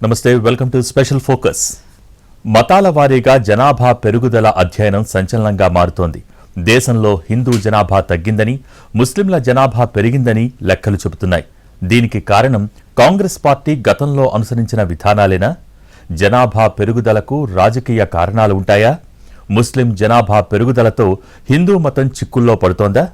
నమస్తే welcome to special focus. మతాల వారీగా జనాభా పెరుగుదల అధ్యయనం సంచలనంగా మారుతోంది. దేశంలో హిందూ జనాభా తగ్గిందని ముస్లింల జనాభా పెరిగిందని లెక్కలు చెబుతున్నాయి. దీనికి కారణం కాంగ్రెస్ పార్టీ గతంలో అనుసరించిన విధానాలేనా? జనాభా పెరుగుదలకు రాజకీయ కారణాలు ఉంటాయా? ముస్లిం జనాభా పెరుగుదలతో హిందూ మతం చిక్కుల్లో పడుతోందా?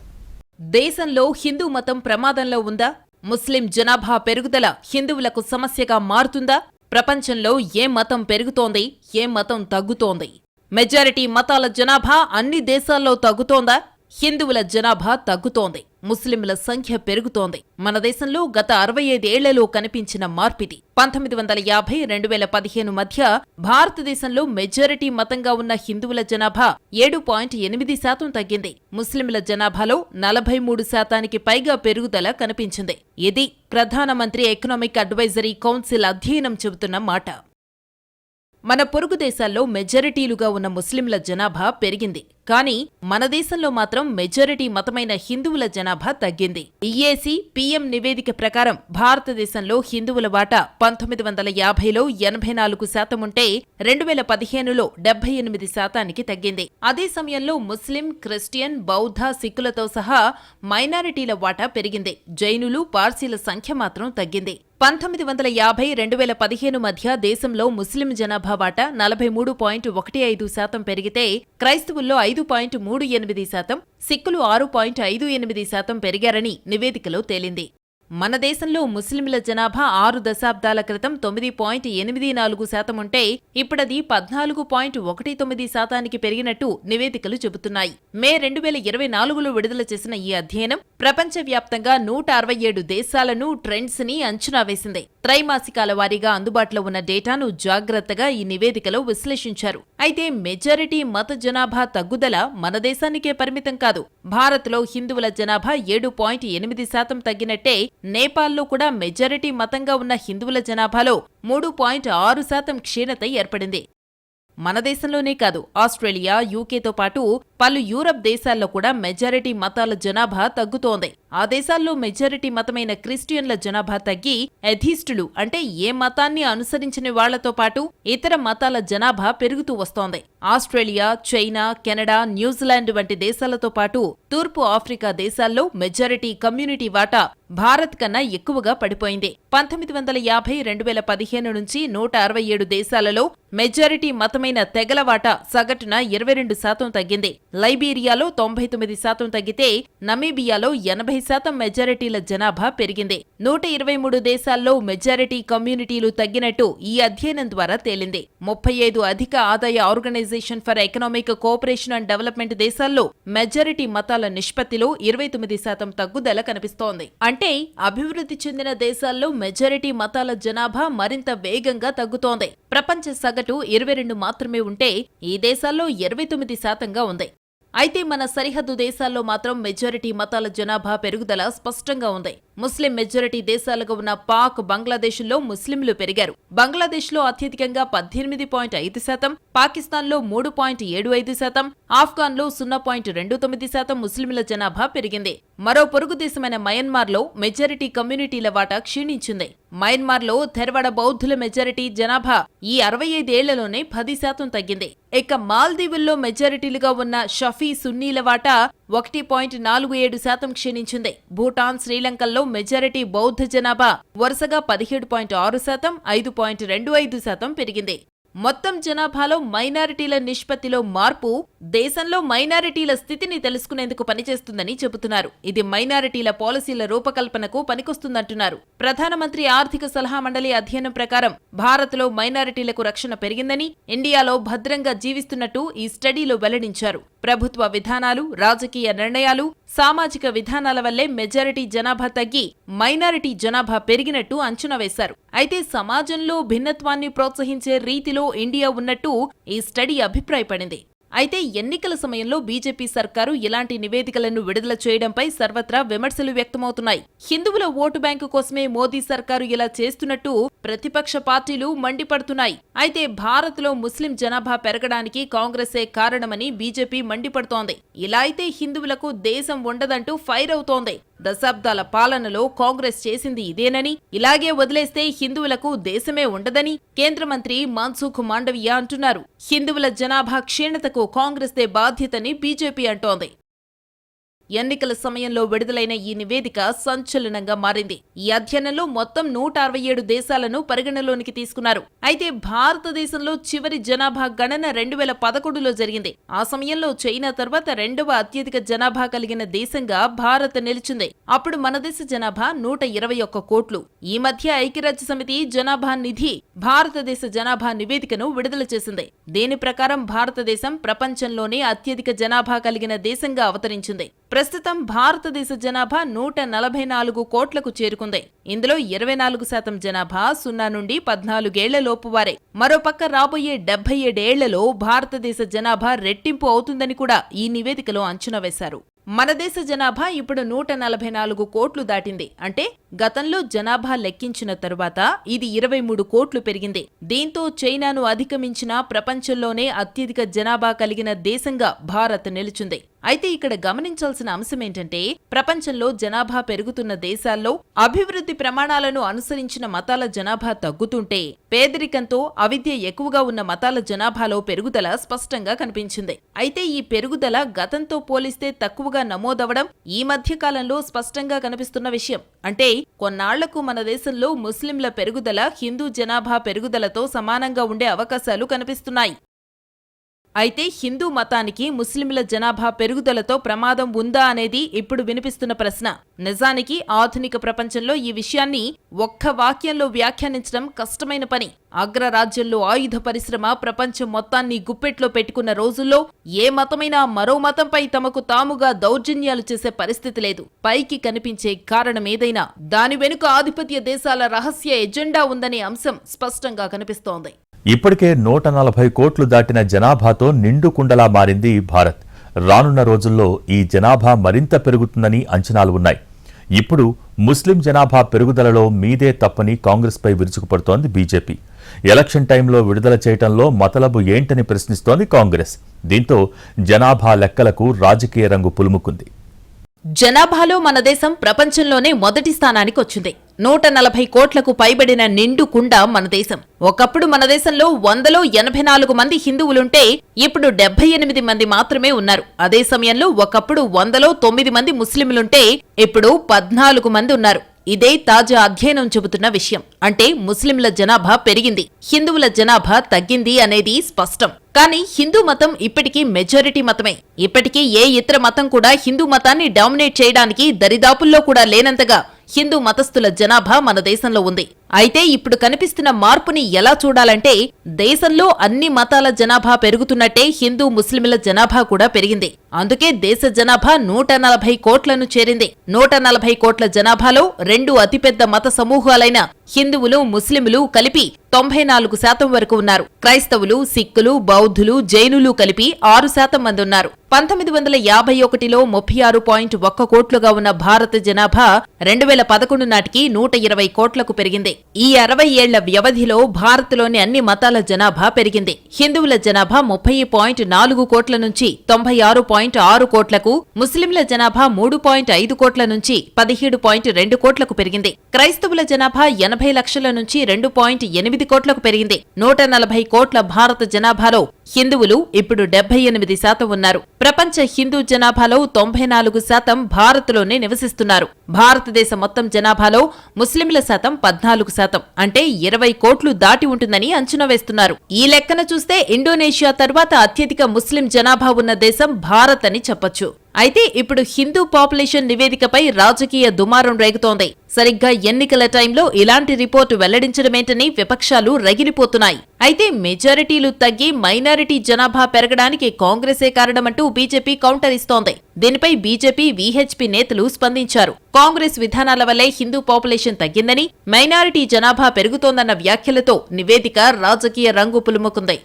దేశంలో హిందూ మతం ప్రమాదంలో ఉందా? ముస్లిం జనాభా పెరుగుదల హిందువులకు సమస్యగా మారుతుందా? ప్రపంచంలో ఏ మతం పెరుగుతోంది ఏ మతం తగ్గుతోంది? మెజారిటీ మతాల జనాభా అన్ని దేశాల్లో తగ్గుతోందా? హిందువుల జనాభా తగ్గుతోంది. ముస్లింల సంఖ్య పెరుగుతోంది. మన దేశంలో గత అరవై ఐదేళ్ళలో కనిపించిన మార్పిది. పంతొమ్మిది వందల యాభై రెండు వేల పదిహేను మధ్య భారతదేశంలో మెజారిటీ మతంగా ఉన్న హిందువుల జనాభా ఏడు పాయింట్ ఎనిమిది శాతం తగ్గింది. ముస్లింల జనాభాలో నలభై మూడు శాతానికి పైగా పెరుగుదల కనిపించింది. ఇది ప్రధానమంత్రి ఎకనామిక్ అడ్వైజరీ కౌన్సిల్ అధ్యయనం చెబుతున్న మాట. మన పొరుగు దేశాల్లో మెజారిటీలుగా ఉన్న ముస్లింల జనాభా పెరిగింది. కానీ మన దేశంలో మాత్రం మెజారిటీ మతమైన హిందువుల జనాభా తగ్గింది. ఈఏసీ పీఎం నివేదిక ప్రకారం భారతదేశంలో హిందువుల వాటా పంతొమ్మిది వందల యాభైలో ఎనభై నాలుగు శాతం ఉంటే రెండు వేల పదిహేనులో డెబ్బై ఎనిమిది శాతానికి తగ్గింది. అదే సమయంలో ముస్లిం క్రిస్టియన్ బౌద్ధ సిక్కులతో సహా మైనారిటీల వాటా పెరిగింది. జైనులు పార్సీల సంఖ్య మాత్రం తగ్గింది. పంతొమ్మిది వందల యాభై రెండు వేల పదిహేను మధ్య దేశంలో ముస్లిం జనాభా వాటా నలభై మూడు పాయింట్ ఒకటి ఐదు శాతం పెరిగితే క్రైస్తవుల్లో ఐదు పాయింట్ మూడు ఎనిమిది శాతం సిక్కులు ఆరు పాయింట్ ఐదు ఎనిమిది శాతం పెరిగారని నివేదికలో తేలింది. మన దేశంలో ముస్లింల జనాభా ఆరు దశాబ్దాల క్రితం తొమ్మిది పాయింట్ ఎనిమిది నాలుగు శాతం ఉంటే ఇప్పుడది పద్నాలుగు పాయింట్ ఒకటి తొమ్మిది శాతానికి పెరిగినట్టు నివేదికలు చెబుతున్నాయి. మే రెండు వేల ఇరవై నాలుగులో విడుదల చేసిన ఈ అధ్యయనం ప్రపంచవ్యాప్తంగా నూట అరవై ఏడు దేశాలను ట్రెండ్స్ని అంచనా వేసింది. త్రైమాసికాల వారీగా అందుబాటులో ఉన్న డేటాను జాగ్రత్తగా ఈ నివేదికలో విశ్లేషించారు. అయితే మెజారిటీ మత జనాభా తగ్గుదల మన దేశానికే పరిమితం కాదు. భారత్లో హిందువుల జనాభా ఏడు పాయింట్ ఎనిమిది శాతం తగ్గినట్టే నేపాల్లో కూడా మెజారిటీ మతంగా ఉన్న హిందువుల జనాభాలో మూడు పాయింట్ ఆరు శాతం క్షీణత ఏర్పడింది. మన దేశంలోనే కాదు ఆస్ట్రేలియా యూకేతో పాటు పలు యూరప్ దేశాల్లో కూడా మెజారిటీ మతాల జనాభా తగ్గుతోంది. ఆ దేశాల్లో మెజారిటీ మతమైన క్రిస్టియన్ల జనాభా తగ్గి ఎథీస్టులు అంటే ఏ మతాన్ని అనుసరించిన వాళ్ళతో పాటు ఇతర మతాల జనాభా పెరుగుతూ వస్తోంది. ఆస్ట్రేలియా చైనా కెనడా న్యూజిలాండ్ వంటి దేశాలతో పాటు తూర్పు ఆఫ్రికా దేశాల్లో మెజారిటీ కమ్యూనిటీ వాటా భారత్ కన్నా ఎక్కువగా పడిపోయింది. పంతొమ్మిది వందల యాభై రెండు వేల పదిహేను నుంచి నూట అరవై ఏడు దేశాలలో మెజారిటీ మతమైన తెగల వాటా సగటున ఇరవై రెండు శాతం తగ్గింది. లైబీరియాలో తొంభై తొమ్మిది శాతం తగ్గితే నమీబియాలో ఎనభై శాతం మెజారిటీల జనాభా పెరిగింది. నూట ఇరవై మూడు దేశాల్లో మెజారిటీ కమ్యూనిటీలు తగ్గినట్టు ఈ అధ్యయనం ద్వారా తేలింది. ముప్పై ఐదు అధిక ఆదాయ organisation for economic cooperation and development దేశాల్లో మెజారిటీ మతాల నిష్పత్తిలో ఇరవై తొమ్మిది శాతం తగ్గుదల కనిపిస్తోంది. అంటే అభివృద్ధి చెందిన దేశాల్లో మెజారిటీ మతాల జనాభా మరింత వేగంగా తగ్గుతోంది. ప్రపంచ సగటు ఇరవై రెండు మాత్రమే ఉంటే ఈ దేశాల్లో ఇరవై తొమ్మిది శాతంగా ఉంది. అయితే మన సరిహద్దు దేశాల్లో మాత్రం మెజారిటీ మతాల జనాభా పెరుగుదల స్పష్టంగా ఉంది. ముస్లిం మెజారిటీ దేశాలుగా ఉన్న పాక్ బంగ్లాదేశ్లో ముస్లింలు పెరిగారు. బంగ్లాదేశ్లో అత్యధికంగా పద్దెనిమిది పాయింట్ ఐదు శాతం పాకిస్తాన్లో మూడు పాయింట్ ఏడు ఐదు శాతం ఆఫ్ఘాన్లో సున్నా పాయింట్ రెండు తొమ్మిది శాతం ముస్లింల జనాభా పెరిగింది. మరో పొరుగు దేశమైన మయన్మార్లో మెజారిటీ కమ్యూనిటీల వాటా క్షీణించింది. మయన్మార్లో థెరవడ బౌద్ధుల మెజారిటీ జనాభా ఈ అరవై ఐదేళ్ళలోనే పది శాతం తగ్గింది. ఇక మాల్దీవుల్లో మెజారిటీలుగా ఉన్న షఫీ సున్నీల వాటా ఒకటి పాయింట్ నాలుగు ఏడు శాతం క్షీణించింది. భూటాన్ శ్రీలంకల్లో మెజారిటీ బౌద్ధ జనాభా వరుసగా పదిహేడు పాయింట్ ఆరు శాతం ఐదు పాయింట్ రెండు ఐదు శాతం పెరిగింది. మొత్తం జనాభాలో మైనారిటీల నిష్పత్తిలో మార్పు దేశంలో మైనారిటీల స్థితిని తెలుసుకునేందుకు పనిచేస్తుందని చెబుతున్నారు. ఇది మైనారిటీల పాలసీల రూపకల్పనకు పనికొస్తుందంటున్నారు. ప్రధానమంత్రి ఆర్థిక సలహా మండలి అధ్యయనం ప్రకారం భారత్లో మైనారిటీలకు రక్షణ పెరిగిందని ఇండియాలో భద్రంగా జీవిస్తున్నట్టు ఈ స్టడీలో వెల్లడించారు. ప్రభుత్వ విధానాలు రాజకీయ నిర్ణయాలు సామాజిక విధానాల వల్లే మెజారిటీ జనాభా తగ్గి మైనారిటీ జనాభా పెరిగినట్టు అంచనా వేశారు. అయితే సమాజంలో భిన్నత్వాన్ని ప్రోత్సహించే రీతిలో ఇండియా ఉన్నట్టు ఈ స్టడీ అభిప్రాయపడింది. అయితే ఎన్నికల సమయంలో బీజేపీ సర్కారు ఇలాంటి నివేదికలను విడుదల చేయడంపై సర్వత్రా విమర్శలు వ్యక్తమవుతున్నాయి. హిందువుల ఓటు బ్యాంకు కోసమే మోదీ సర్కారు ఇలా చేస్తున్నట్టు ప్రతిపక్ష పార్టీలు మండిపడుతున్నాయి. అయితే భారత్లో ముస్లిం జనాభా పెరగడానికి కాంగ్రెసే కారణమని బీజేపీ మండిపడుతోంది. ఇలా అయితే హిందువులకు దేశం ఉండదంటూ ఫైర్ అవుతోంది. దశాబ్దాల పాలనలో కాంగ్రెస్ చేసింది ఇదేనని ఇలాగే వదిలేస్తే హిందువులకు దేశమే ఉండదని కేంద్ర మంత్రి మన్సుఖ్ మాండవియా అంటున్నారు. హిందువుల జనాభా క్షీణతకు కాంగ్రెస్దే బాధ్యతని బీజేపీ అంటోంది. ఎన్నికల సమయంలో విడుదలైన ఈ నివేదిక సంచలనంగా మారింది. ఈ అధ్యయనంలో మొత్తం నూట అరవై ఏడు దేశాలను పరిగణలోనికి తీసుకున్నారు. అయితే భారతదేశంలో చివరి జనాభా గణన రెండు వేల పదకొండులో జరిగింది. ఆ సమయంలో చైనా తర్వాత రెండవ అత్యధిక జనాభా కలిగిన దేశంగా భారత్ నిలిచింది. అప్పుడు మన దేశ జనాభా నూట ఇరవై ఒక్క కోట్లు. ఈ మధ్య ఐక్యరాజ్య సమితి జనాభా నిధి భారతదేశ జనాభా నివేదికను విడుదల చేసింది. దీని ప్రకారం భారతదేశం ప్రపంచంలోనే అత్యధిక జనాభా కలిగిన దేశంగా అవతరించింది. ప్రస్తుతం భారతదేశ జనాభా నూట నలభై నాలుగు కోట్లకు చేరుకుంది. ఇందులో ఇరవై నాలుగు శాతం జనాభా సున్నా నుండి పద్నాలుగేళ్ళ లోపు వారే. మరోపక్క రాబోయే డెబ్బై ఏడేళ్ళలో భారతదేశ జనాభా రెట్టింపు అవుతుందని కూడా ఈ నివేదికలో అంచనా వేశారు. మన దేశ జనాభా ఇప్పుడు నూట నలభై నాలుగు కోట్లు దాటింది. అంటే గతంలో జనాభా లెక్కించిన తరువాత ఇది ఇరవై మూడు కోట్లు పెరిగింది. దీంతో చైనాను అధిగమించిన ప్రపంచంలోనే అత్యధిక జనాభా కలిగిన దేశంగా భారత్ నిలిచింది. అయితే ఇక్కడ గమనించాల్సిన అంశం ఏంటంటే ప్రపంచంలో జనాభా పెరుగుతున్న దేశాల్లో అభివృద్ధి ప్రమాణాలను అనుసరించిన మతాల జనాభా తగ్గుతుంటే పేదరికంతో అవిద్య ఎక్కువగా ఉన్న మతాల జనాభాలో పెరుగుదల స్పష్టంగా కనిపించింది. అయితే ఈ పెరుగుదల గతంతో పోలిస్తే తక్కువగా నమోదవడం ఈ మధ్య కాలంలో స్పష్టంగా కనిపిస్తున్న విషయం. అంటే కొన్నాళ్ళకు మన దేశంలో ముస్లింల పెరుగుదల హిందూ జనాభా పెరుగుదలతో సమానంగా ఉండే అవకాశాలు కనిపిస్తున్నాయి. అయితే హిందూ మతానికి ముస్లింల జనాభా పెరుగుదలతో ప్రమాదం ఉందా అనేది ఇప్పుడు వినిపిస్తున్న ప్రశ్న. నిజానికి ఆధునిక ప్రపంచంలో ఈ విషయాన్ని ఒక్క వాక్యంలో వ్యాఖ్యానించడం కష్టమైన పని. అగ్రరాజ్యంలో ఆయుధ పరిశ్రమ ప్రపంచం మొత్తాన్ని గుప్పెట్లో పెట్టుకున్న రోజుల్లో ఏ మతమైనా మరో మతంపై తమకు తాముగా దౌర్జన్యాలు చేసే పరిస్థితి లేదు. పైకి కనిపించే కారణమేదైనా దాని వెనుక ఆధిపత్య దేశాల రహస్య ఎజెండా ఉందనే అంశం స్పష్టంగా కనిపిస్తోంది. ఇప్పటికే నూట నలభై కోట్లు దాటిన జనాభాతో నిండు కుండలా మారింది భారత్. రానున్న రోజుల్లో ఈ జనాభా మరింత పెరుగుతుందని అంచనాలు ఉన్నాయి. ఇప్పుడు ముస్లిం జనాభా పెరుగుదలలో మీదే తప్పని కాంగ్రెస్పై విరుచుకుపడుతోంది బీజేపీ. ఎలక్షన్ టైంలో విడుదల చేయటంలో మతలబు ఏంటని ప్రశ్నిస్తోంది కాంగ్రెస్. దీంతో జనాభా లెక్కలకు రాజకీయ రంగు పులుముకుంది. జనాభాలో మన దేశం ప్రపంచంలోనే మొదటి స్థానానికి వచ్చింది నూట నలభై కోట్లకు పైబడిన నిండు కుండ మన దేశం. ఒకప్పుడు మన దేశంలో వందలో ఎనభై నాలుగు మంది హిందువులుంటే ఇప్పుడు డెబ్బై ఎనిమిది మంది మాత్రమే ఉన్నారు. అదే సమయంలో ఒకప్పుడు వందలో తొమ్మిది మంది ముస్లింలుంటే ఇప్పుడు పద్నాలుగు మంది ఉన్నారు. ఇదే తాజా అధ్యయనం చెబుతున్న విషయం. అంటే ముస్లింల జనాభా పెరిగింది. హిందువుల జనాభా తగ్గింది అనేది స్పష్టం. కానీ హిందూ మతం ఇప్పటికీ మెజారిటీ మతమే. ఇప్పటికీ ఏ ఇతర మతం కూడా హిందూ మతాన్ని డామినేట్ చేయడానికి దరిదాపుల్లో కూడా లేనంతగా హిందూ మతస్థుల జనాభా మన దేశంలో ఉంది. అయితే ఇప్పుడు కనిపిస్తున్న మార్పుని ఎలా చూడాలంటే దేశంలో అన్ని మతాల జనాభా పెరుగుతున్నట్టే హిందూ ముస్లింల జనాభా కూడా పెరిగింది. అందుకే దేశ జనాభా నూట నలభై కోట్లను చేరింది. నూట నలభై కోట్ల జనాభాలో రెండు అతిపెద్ద మత సమూహాలైన హిందువులు ముస్లింలు కలిపి తొంభై నాలుగు శాతం వరకు ఉన్నారు. క్రైస్తవులు సిక్కులు బౌద్ధులు జైనులు కలిపి ఆరు శాతం మంది ఉన్నారు. పంతొమ్మిది వందల యాభై ఒకటిలో ముప్పై ఆరు పాయింట్ ఒక్క కోట్లుగా ఉన్న భారత జనాభా రెండు వేల పదకొండు నాటికి నూట ఇరవై కోట్లకు పెరిగింది. ఈ అరవై ఏళ్ళ వ్యవధిలో భారత్లోని అన్ని మతాల జనాభా పెరిగింది. హిందువుల జనాభా ముప్పై పాయింట్ నాలుగు కోట్ల నుంచి తొంభై ఆరు పాయింట్ ఆరు కోట్లకు ముస్లింల జనాభా మూడు పాయింట్ ఐదు కోట్ల నుంచి పదిహేడు పాయింట్ రెండు కోట్లకు పెరిగింది. క్రైస్తవుల జనాభా ఎనభై లక్షల నుంచి రెండు పాయింట్ ఎనిమిది కోట్లకు పెరిగింది. నూట నలభై కోట్ల భారత జనాభాలో హిందువులు ఇప్పుడు డెబ్బై ఎనిమిది శాతం ఉన్నారు. ప్రపంచ హిందూ జనాభాలో తొంభై నాలుగు శాతం భారత్లోనే నివసిస్తున్నారు. భారతదేశ మొత్తం జనాభాలో ముస్లింల శాతం పద్నాలుగు శాతం. అంటే ఇరవై కోట్లు దాటి ఉంటుందని అంచనా వేస్తున్నారు. ఈ లెక్కన చూస్తే ఇండోనేషియా తర్వాత అత్యధిక ముస్లిం జనాభా ఉన్న దేశం భారత్ అని చెప్పొచ్చు. అయితే ఇప్పుడు హిందూ పాపులేషన్ నివేదికపై రాజకీయ దుమారం రేగుతోంది. సరిగ్గా ఎన్నికల టైంలో ఇలాంటి రిపోర్టు వెల్లడించడమేంటని విపక్షాలు రగిలిపోతున్నాయి. అయితే మెజారిటీలు తగ్గి మైనారిటీ జనాభా పెరగడానికి కాంగ్రెసే కారణమంటూ బీజేపీ కౌంటర్ ఇస్తోంది. దీనిపై బీజేపీ వీహెచ్పీ నేతలు స్పందించారు. కాంగ్రెస్ విధానాల వల్లే హిందూ పాపులేషన్ తగ్గిందని మైనారిటీ జనాభా పెరుగుతోందన్న వ్యాఖ్యలతో నివేదిక రాజకీయ రంగు పులుముకుంది.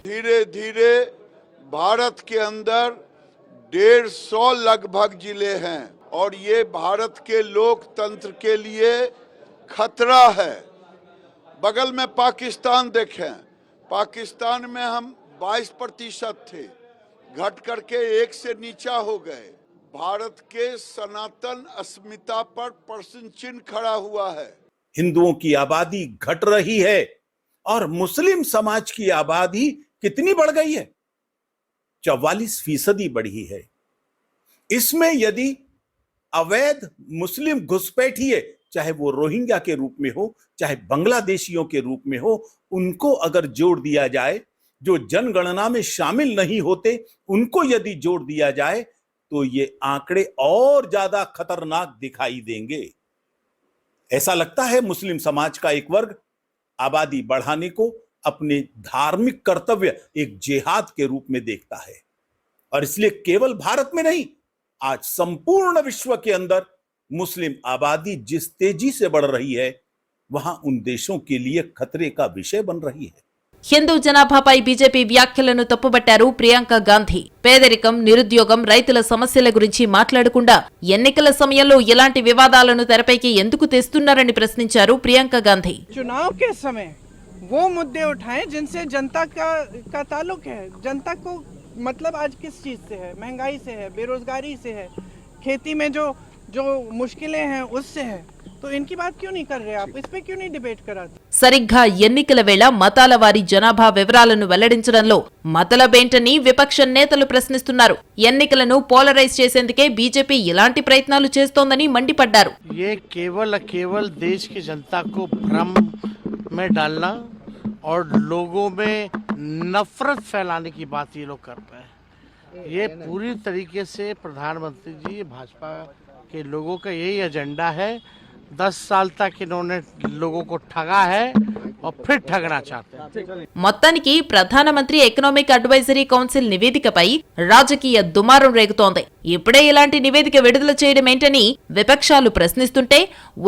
डेढ़ सौ लगभग ज़िले हैं और ये भारत के लोकतंत्र के लिए खतरा है। बगल में पाकिस्तान देखें, पाकिस्तान में हम 22 प्रतिशत थे, घट करके एक से नीचा हो गए। भारत के सनातन अस्मिता पर प्रश्न चिन्ह खड़ा हुआ है। हिंदुओं की आबादी घट रही है और मुस्लिम समाज की आबादी कितनी बढ़ गई है? चौवालीस फ़ीसदी बढ़ी है। इसमें यदि अवैध मुस्लिम घुसपैठिए, चाहे वो रोहिंग्या के रूप में हो, चाहे बांग्लादेशियों के रूप में हो, उनको अगर जोड़ दिया जाए, जो जनगणना में शामिल नहीं होते, उनको यदि जोड़ दिया जाए तो ये आंकड़े और ज़्यादा खतरनाक दिखाई देंगे। ऐसा लगता है मुस्लिम समाज का एक वर्ग आबादी बढ़ाने को अपने धार्मिक कर्तव्य एक जिहाद के रूप में देखता है और इसलिए केवल भारत में नहीं आज संपूर्ण विश्व के अंदर मुस्लिम आबादी जिस तेजी से बढ़ रही है वहां उन देशों के लिए खतरे का विषय बन रही है హిందూ జనాభాపై బీజేపీ వ్యాఖ్యలను తప్పుబట్టారు ప్రియాంక గాంధీ పేదరికం నిరుద్యోగం రైతుల సమస్యల గురించి మాట్లాడకుండా ఎన్నికల సమయంలో ఎలాంటి వివాదాలను తెరపైకి ఎందుకు తెస్తున్నారని ప్రశ్నించారు ప్రియాంక గాంధీ चुनाव के समय वो मुद्दे उठाएं जिनसे जनता का का ताल्लुक है जनता को मतलब आज किस चीज से है महंगाई से है बेरोजगारी से है खेती में जो जो मुश्किलें हैं उससे है तो इनकी बात क्यों नहीं कर रहे आप इस पे क्यों नहीं डिबेट कराते సరిగ్గా ఎన్నికల వేళ మతాల వారి జనాభా వివరాలను వెల్లడించడంలో మతలబేంటని విపక్ష నేతలు ప్రశ్నిస్తున్నారు ఎన్నికలను పోలరైజ్ చేసేందుకే బీజేపీ ఇలాంటి ప్రయత్నాలు చేస్తోందని మండిపడ్డారు ये केवल केवल देश की जनता को भ्रम में डालना और लोगों में नफरत फैलाने की बात ये लोग कर रहे हैं ये पूरी तरीके से प्रधानमंत्री जी भाजपा के लोगों का यही एजेंडा है दस साल तक इन्होंने लोगों को ठगा है और फिर ठगना चाहते हैं మొత్తానికి ప్రధానమంత్రి ఎకనామిక్ అడ్వైజరీ కౌన్సిల్ నివేదికపై రాజకీయ దుమారం రేగుతోంది ఇప్పుడే ఇలాంటి నివేదిక విడుదల చేయడమేంటని విపక్షాలు ప్రశ్నిస్తుంటే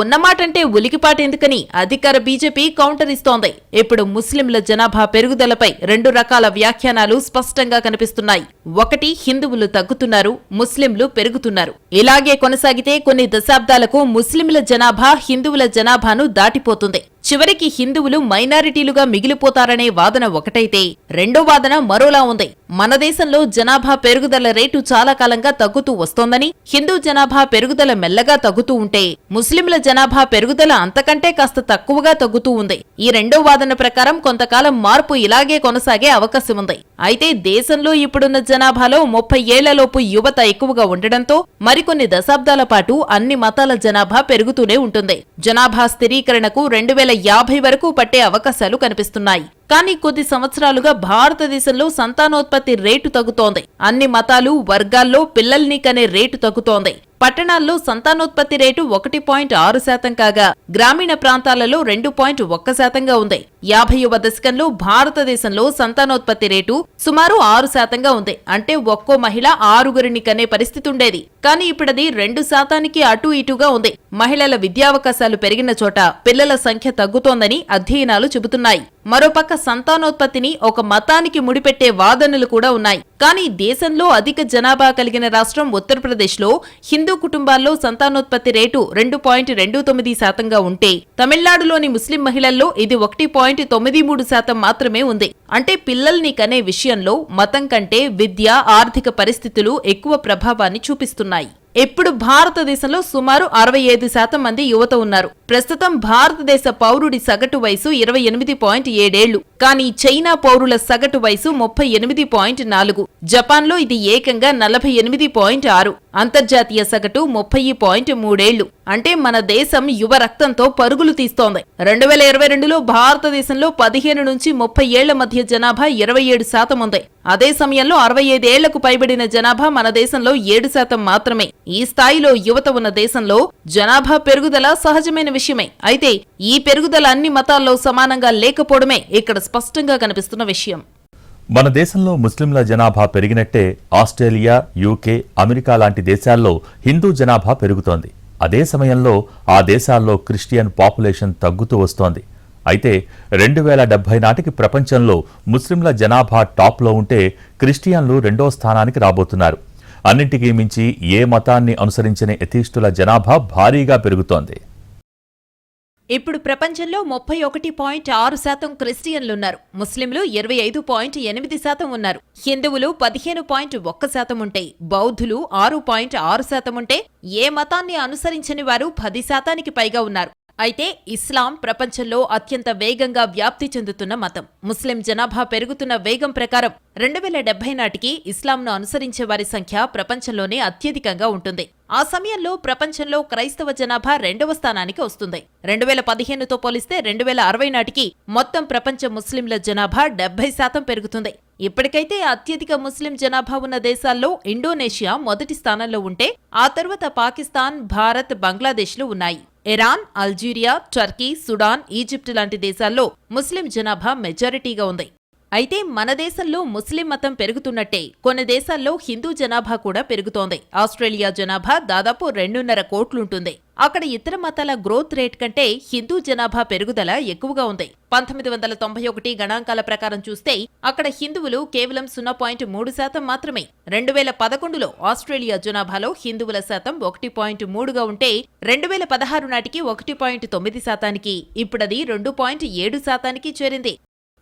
ఉన్నమాటంటే ఉలికిపాటెందుకని అధికార బీజేపీ కౌంటర్ ఇస్తోంది. ఇప్పుడు ముస్లింల జనాభా పెరుగుదలపై రెండు రకాల వ్యాఖ్యానాలు స్పష్టంగా కనిపిస్తున్నాయి. ఒకటి హిందువులు తగ్గుతున్నారు ముస్లింలు పెరుగుతున్నారు. ఇలాగే కొనసాగితే కొన్ని దశాబ్దాలకు ముస్లింల జనాభా హిందువుల జనాభాను దాటిపోతుంది. చివరికి హిందువులు మైనారిటీలుగా మిగిలిపోతారనే వాదన ఒకటైతే రెండో వాదన మరోలా ఉంది. మన దేశంలో జనాభా పెరుగుదల రేటు చాలా కాలంగా తగ్గుతూ వస్తోందని హిందూ జనాభా పెరుగుదల మెల్లగా తగ్గుతూ ఉంటే ముస్లింల జనాభా పెరుగుదల అంతకంటే కాస్త తక్కువగా తగ్గుతూ ఉంది. ఈ రెండో వాదన ప్రకారం కొంతకాలం మార్పు ఇలాగే కొనసాగే అవకాశం ఉంది. అయితే దేశంలో ఇప్పుడున్న జనాభాలో ముప్పై ఏళ్ళలోపు యువత ఎక్కువగా ఉండడంతో మరికొన్ని దశాబ్దాల పాటు అన్ని మతాల జనాభా పెరుగుతూనే ఉంటుంది. జనాభా స్థిరీకరణకు రెండు వేల యాభై వరకు పట్టే అవకాశాలు కనిపిస్తున్నాయి. కానీ కొద్ది సంవత్సరాలుగా భారతదేశంలో సంతానోత్పత్తి రేటు తగ్గుతోంది. అన్ని మతాలు వర్గాల్లో పిల్లల్ని కనే రేటు తగ్గుతోంది. పట్టణాల్లో సంతానోత్పత్తి రేటు ఒకటి పాయింట్ ఆరు శాతం కాగా గ్రామీణ ప్రాంతాలలో రెండు పాయింట్ ఒక్క శాతంగా ఉంది. యాభైవ దశకంలో భారతదేశంలో సంతానోత్పత్తి రేటు సుమారు ఆరు శాతంగా ఉంది. అంటే ఒక్కో మహిళ ఆరుగురిని కనే పరిస్థితి ఉండేది. కానీ ఇప్పుడది రెండు శాతానికి అటు ఇటుగా ఉంది. మహిళల విద్యావకాశాలు పెరిగిన చోట పిల్లల సంఖ్య తగ్గుతోందని అధ్యయనాలు చెబుతున్నాయి. మరోపక్క సంతానోత్పత్తిని ఒక మతానికి ముడిపెట్టే వాదనలు కూడా ఉన్నాయి. కానీ దేశంలో అధిక జనాభా కలిగిన రాష్ట్రం ఉత్తరప్రదేశ్లో హిందూ కుటుంబాల్లో సంతానోత్పత్తి రేటు రెండు పాయింట్ రెండు తొమ్మిది శాతంగా ఉంటే తమిళనాడులోని ముస్లిం మహిళల్లో ఇది ఒకటి పాయింట్ తొమ్మిది మూడు శాతం మాత్రమే ఉంది. అంటే పిల్లల్ని కనే విషయంలో మతం కంటే విద్య ఆర్థిక పరిస్థితులు ఎక్కువ ప్రభావాన్ని చూపిస్తున్నాయి. ఇప్పుడు భారతదేశంలో సుమారు అరవై ఐదు శాతం మంది యువత ఉన్నారు. ప్రస్తుతం భారతదేశ పౌరుడి సగటు వయసు ఇరవై ఎనిమిది పాయింట్ ఏడేళ్ళు. కానీ చైనా పౌరుల సగటు వయసు ముప్పై ఎనిమిది పాయింట్ నాలుగు. జపాన్లో ఇది ఏకంగా నలభై ఎనిమిది పాయింట్ ఆరు. అంతర్జాతీయ సగటు ముప్పై పాయింట్ మూడేళ్ళు. అంటే మన దేశం యువ రక్తంతో పరుగులు తీస్తోంది. రెండు వేల ఇరవై రెండులో భారతదేశంలో పదిహేను నుంచి ముప్పై ఏళ్ళ మధ్య జనాభా ఇరవై ఏడు శాతం ఉంది. అదే సమయంలో అరవై ఐదేళ్ళకు పైబడిన జనాభా మన దేశంలో ఏడు శాతం మాత్రమే. ఈ స్థాయిలో యువత ఉన్న దేశంలో జనాభా పెరుగుదల సహజమైన విషయమే. అయితే ఈ పెరుగుదల అన్ని మతాల్లో సమానంగా లేకపోవడమే ఇక్కడ స్పష్టంగా కనిపిస్తున్న విషయం. మన దేశంలో ముస్లింల జనాభా పెరిగినట్టే ఆస్ట్రేలియా యూకే అమెరికా లాంటి దేశాల్లో హిందూ జనాభా పెరుగుతోంది. అదే సమయంలో ఆ దేశాల్లో క్రిస్టియన్ పాపులేషన్ తగ్గుతూ వస్తోంది. అయితే రెండు వేల డెబ్బై నాటికి ప్రపంచంలో ముస్లింల జనాభా టాప్లో ఉంటే క్రిస్టియన్లు రెండో స్థానానికి రాబోతున్నారు. అన్నింటికీ మించి ఏ మతాన్ని అనుసరించని ఎథీస్టుల జనాభా భారీగా పెరుగుతోంది. ఇప్పుడు ప్రపంచంలో ముప్పై ఒకటి పాయింట్ ఆరు శాతం క్రిస్టియన్లున్నారు. ముస్లింలు ఇరవై ఐదు పాయింట్ ఎనిమిది శాతం ఉన్నారు. హిందువులు పదిహేను పాయింట్ ఒక్క శాతం ఉంటే బౌద్ధులు ఆరు పాయింట్ ఆరు శాతం ఉంటే ఏ మతాన్ని అనుసరించని వారు పది శాతానికి పైగా ఉన్నారు. అయితే ఇస్లాం ప్రపంచంలో అత్యంత వేగంగా వ్యాప్తి చెందుతున్న మతం. ముస్లిం జనాభా పెరుగుతున్న వేగం ప్రకారం రెండు వేల డెబ్బై నాటికి ఇస్లాంను అనుసరించే వారి సంఖ్య ప్రపంచంలోనే అత్యధికంగా ఉంటుంది. ఆ సమయంలో ప్రపంచంలో క్రైస్తవ జనాభా రెండవ స్థానానికి వస్తుంది. రెండు వేల పదిహేనుతో పోలిస్తే రెండు వేల అరవై నాటికి మొత్తం ప్రపంచ ముస్లింల జనాభా డెబ్బై శాతం పెరుగుతుంది. ఇప్పటికైతే అత్యధిక ముస్లిం జనాభా ఉన్న దేశాల్లో ఇండోనేషియా మొదటి స్థానంలో ఉంటే ఆ తర్వాత పాకిస్తాన్ భారత్ బంగ్లాదేశ్లు ఉన్నాయి. Iran Algeria Turkey Sudan Egypt లాంటి దేశాల్లో ముస్లిం జనాభా మెజారిటీగా ఉంది. అయితే మన దేశంలో ముస్లిం మతం పెరుగుతున్నట్టే కొన్ని దేశాల్లో హిందూ జనాభా కూడా పెరుగుతోంది. ఆస్ట్రేలియా జనాభా దాదాపు రెండున్నర కోట్లుంటుంది. అక్కడ ఇతర మతాల గ్రోత్ రేట్ కంటే హిందూ జనాభా పెరుగుదల ఎక్కువగా ఉంది. పంతొమ్మిది వందల తొంభై ఒకటి గణాంకాల ప్రకారం చూస్తే అక్కడ హిందువులు కేవలం సున్నా పాయింట్ మూడు శాతం మాత్రమే. రెండు వేల పదకొండులో ఆస్ట్రేలియా జనాభాలో హిందువుల శాతం ఒకటి పాయింట్ మూడుగా ఉంటే రెండు వేల పదహారు నాటికి ఒకటి పాయింట్ తొమ్మిది శాతానికి ఇప్పుడది రెండు పాయింట్ ఏడు శాతానికి చేరింది.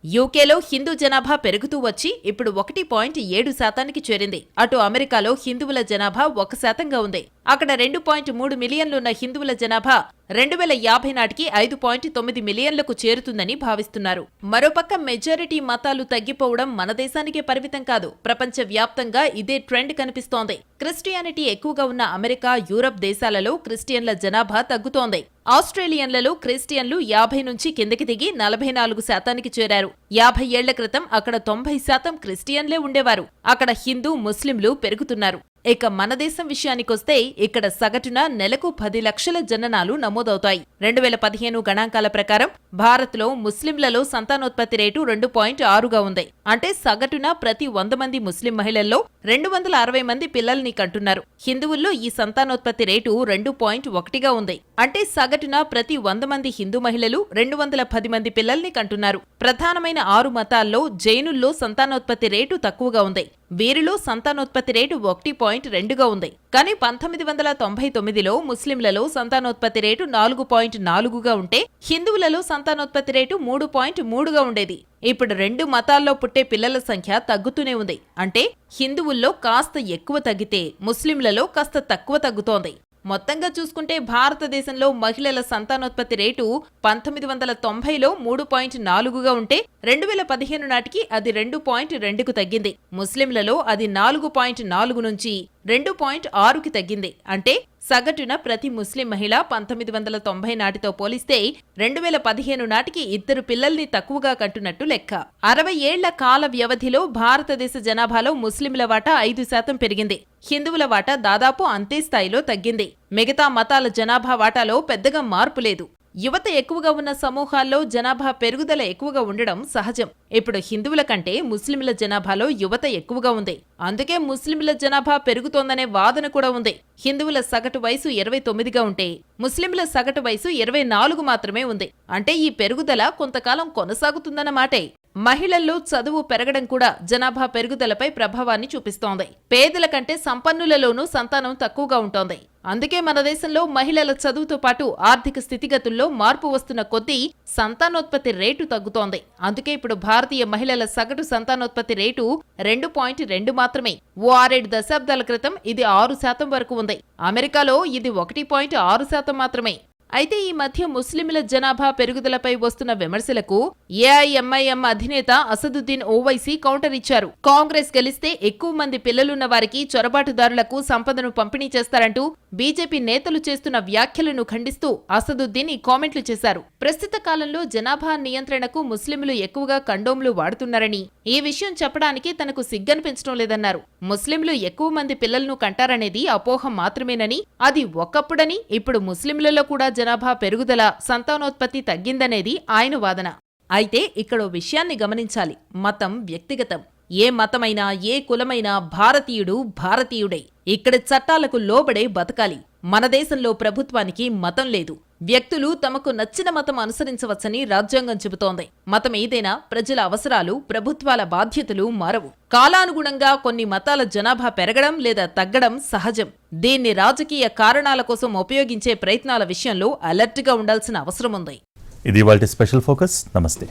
యూకేలో హిందూ జనాభా పెరుగుతూ వచ్చి ఇప్పుడు ఒకటి పాయింట్ ఏడు శాతానికి చేరింది. అటు అమెరికాలో హిందువుల జనాభా ఒక శాతంగా ఉంది. అక్కడ రెండు పాయింట్ మూడు మిలియన్లున్న హిందువుల జనాభా రెండు వేల యాభై నాటికి ఐదు పాయింట్ తొమ్మిది మిలియన్లకు చేరుతుందని భావిస్తున్నారు. మరోపక్క మెజారిటీ మతాలు తగ్గిపోవడం మన దేశానికే పరిమితం కాదు. ప్రపంచ వ్యాప్తంగా ఇదే ట్రెండ్ కనిపిస్తోంది. క్రిస్టియానిటీ ఎక్కువగా ఉన్న అమెరికా యూరప్ దేశాలలో క్రిస్టియన్ల జనాభా తగ్గుతోంది. ఆస్ట్రేలియన్లలో క్రిస్టియన్లు యాభై నుంచి కిందకి దిగి నలభై నాలుగు శాతానికి చేరారు. యాభై ఏళ్ళ క్రితం అక్కడ తొంభై శాతం క్రిస్టియన్లే ఉండేవారు. అక్కడ హిందూ ముస్లింలు పెరుగుతున్నారు. ఇక మన దేశం విషయానికొస్తే ఇక్కడ సగటున నెలకు పది లక్షల జననాలు నమోదవుతాయి. రెండు వేల పదిహేను గణాంకాల ప్రకారం భారత్లో ముస్లింలలో సంతానోత్పత్తి రేటు రెండు పాయింట్ ఆరుగా ఉంది. అంటే సగటున ప్రతి వంద మంది ముస్లిం మహిళల్లో రెండు వందల అరవై మంది పిల్లల్ని కంటున్నారు. హిందువుల్లో ఈ సంతానోత్పత్తి రేటు రెండు పాయింట్ ఒకటిగా ఉంది. అంటే సగటున ప్రతి వంద మంది హిందూ మహిళలు రెండు వందల పది మంది పిల్లల్ని కంటున్నారు. ప్రధానమైన ఆరు మతాల్లో జైనుల్లో సంతానోత్పత్తి రేటు తక్కువగా ఉంది. వీరిలో సంతానోత్పత్తి రేటు ఒకటి పాయింట్ రెండుగా ఉంది. కానీ పంతొమ్మిది వందల తొంభై తొమ్మిదిలో ముస్లింలలో సంతానోత్పత్తి రేటు నాలుగు పాయింట్ నాలుగుగా ఉంటే హిందువులలో సంతానోత్పత్తి రేటు మూడు పాయింట్ మూడుగా ఉండేది. ఇప్పుడు రెండు మతాల్లో పుట్టే పిల్లల సంఖ్య తగ్గుతూనే ఉంది. అంటే హిందువుల్లో కాస్త ఎక్కువ తగ్గితే ముస్లింలలో కాస్త తక్కువ తగ్గుతోంది. మొత్తంగా చూసుకుంటే భారతదేశంలో మహిళల సంతానోత్పత్తి రేటు పంతొమ్మిది వందల తొంభైలో మూడు పాయింట్ నాలుగుగా ఉంటే రెండు వేల పదిహేను నాటికి అది రెండు పాయింట్ రెండుకు తగ్గింది. ముస్లింలలో అది నాలుగు పాయింట్ నాలుగు నుంచి రెండు పాయింట్ ఆరుకి తగ్గింది. అంటే సగటున ప్రతి ముస్లిం మహిళ పంతొమ్మిది వందల తొంభై నాటితో పోలిస్తే రెండు వేల పదిహేను నాటికి ఇద్దరు పిల్లల్ని తక్కువగా కంటున్నట్టు లెక్క. అరవై ఏళ్ళ కాల వ్యవధిలో భారతదేశ జనాభాలో ముస్లింల వాటా ఐదు శాతం పెరిగింది. హిందువుల వాటా దాదాపు అంతే స్థాయిలో తగ్గింది. మిగతా మతాల జనాభా వాటాలో పెద్దగా మార్పు లేదు. యువత ఎక్కువగా ఉన్న సమూహాల్లో జనాభా పెరుగుదల ఎక్కువగా ఉండడం సహజం. ఇప్పుడు హిందువుల కంటే ముస్లింల జనాభాలో యువత ఎక్కువగా ఉంది. అందుకే ముస్లింల జనాభా పెరుగుతోందనే వాదన కూడా ఉంది. హిందువుల సగటు వయసు ఇరవై తొమ్మిదిగా ఉంటే ముస్లింల సగటు వయసు ఇరవై నాలుగు మాత్రమే ఉంది. అంటే ఈ పెరుగుదల కొంతకాలం కొనసాగుతుందన్నమాటే మహిళల్లో చదువు పెరగడం కూడా జనాభా పెరుగుదలపై ప్రభావాన్ని చూపిస్తోంది. పేదల కంటే సంపన్నులలోనూ సంతానం తక్కువగా ఉంటోంది. అందుకే మన దేశంలో మహిళల చదువుతో పాటు ఆర్థిక స్థితిగతుల్లో మార్పు వస్తున్న కొద్దీ సంతానోత్పత్తి రేటు తగ్గుతోంది. అందుకే ఇప్పుడు భారతీయ మహిళల సగటు సంతానోత్పత్తి రేటు రెండు పాయింట్ రెండు మాత్రమే. ఓ ఆరేడు దశాబ్దాల క్రితం ఇది ఆరు శాతం వరకు ఉంది. అమెరికాలో ఇది ఒకటి పాయింట్ ఆరు శాతం మాత్రమే. అయితే ఈ మధ్య ముస్లింల జనాభా పెరుగుదలపై వస్తున్న విమర్శలకు ఏఐఎంఐఎం అధినేత అసదుద్దీన్ ఓవైసీ కౌంటర్ ఇచ్చారు. కాంగ్రెస్ గెలిస్తే ఎక్కువ మంది పిల్లలున్న వారికి చొరబాటుదారులకు సంపదను పంపిణీ చేస్తారంటూ బీజేపీ నేతలు చేస్తున్న వ్యాఖ్యలను ఖండిస్తూ అసదుద్దీన్ ఈ కామెంట్లు చేశారు. ప్రస్తుత కాలంలో జనాభా నియంత్రణకు ముస్లింలు ఎక్కువగా కండోమ్లు వాడుతున్నారని ఈ విషయం చెప్పడానికి తనకు సిగ్గనిపించడం లేదన్నారు. ముస్లింలు ఎక్కువ మంది పిల్లలను కంటారనేది అపోహ మాత్రమేనని అది ఒకప్పుడని ఇప్పుడు ముస్లింలలో కూడా జనాభా పెరుగుదల సంతానోత్పత్తి తగ్గిందనేది ఆయన వాదన. అయితే ఇక్కడ విషయాన్ని గమనించాలి. మతం వ్యక్తిగతం. ఏ మతమైనా ఏ కులమైనా భారతీయుడు భారతీయుడే. ఇక్కడ చట్టాలకు లోబడే బతకాలి. మన దేశంలో ప్రభుత్వానికి మతం లేదు. వ్యక్తులు తమకు నచ్చిన మతం అనుసరించవచ్చని రాజ్యాంగం చెబుతోంది. మతం ఏదైనా ప్రజల అవసరాలు ప్రభుత్వాల బాధ్యతలు మారవు. కాలానుగుణంగా కొన్ని మతాల జనాభా పెరగడం లేదా తగ్గడం సహజం. దీన్ని రాజకీయ కారణాల కోసం ఉపయోగించే ప్రయత్నాల విషయంలో అలర్ట్గా ఉండాల్సిన అవసరం ఉంది. ఇది వాళ్ళ స్పెషల్ ఫోకస్. నమస్తే.